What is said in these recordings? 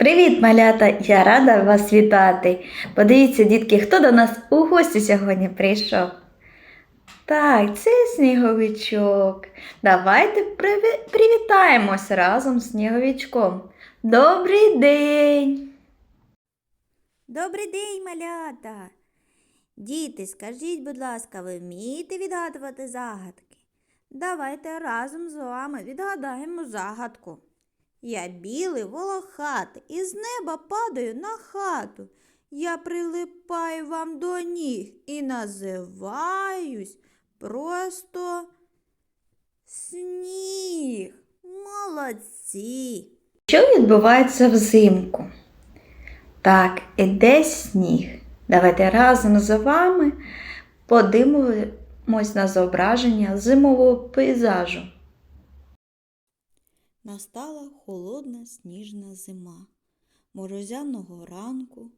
Привіт, малята! Я рада вас вітати. Подивіться, дітки, хто до нас у гості сьогодні прийшов. Так, це сніговичок. Давайте приві- привітаємось разом з сніговичком. Добрий день! Добрий день, малята! Діти, скажіть, будь ласка, ви вмієте відгадувати загадки? Давайте разом з вами відгадаємо загадку. Я білий волохатий, і з неба падаю на хату. Я прилипаю вам до ніг і називаюсь просто сніг. Молодці! Що відбувається взимку? Так, іде сніг. Давайте разом з вами подивимось на зображення зимового пейзажу. Настала холодна сніжна зима. Морозяного ранку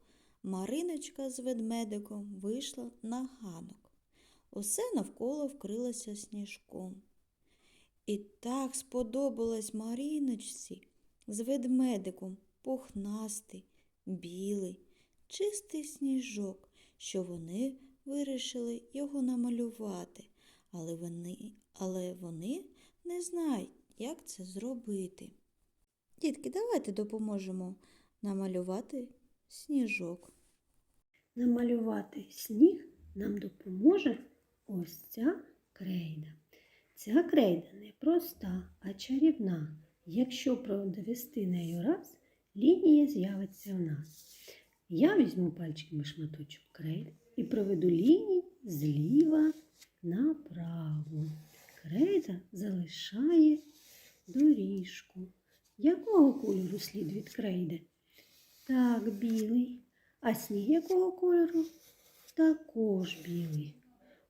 Мариночка з ведмедиком вийшла на ганок. Усе навколо вкрилося сніжком. І так сподобалось Мариночці з ведмедиком пухнастий, білий, чистий сніжок, що вони вирішили його намалювати, але вони, але вони не знають, як це зробити. Дітки, давайте допоможемо намалювати сніжок. Намалювати сніг нам допоможе ось ця крейда. Ця крейда не проста, а чарівна. Якщо провести нею раз, лінія з'явиться в нас. Я візьму пальчиками шматочок крейди і проведу лінії зліва направо. Крейда залишає доріжку. Якого кольору слід від крейди? Так, білий. А сніг якого кольору? Також білий.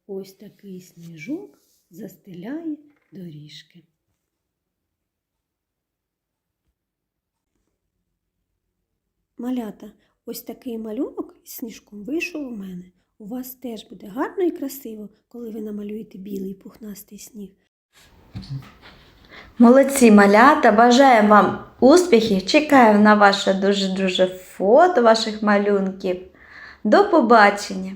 Ось такий сніжок застеляє доріжки. Малята, ось такий малюнок із сніжком вийшов у мене. У вас теж буде гарно і красиво, коли ви намалюєте білий пухнастий сніг. Молодці малята, бажаємо вам успіхів. Чекаю на ваше дуже-дуже фото ваших малюнків. До побачення!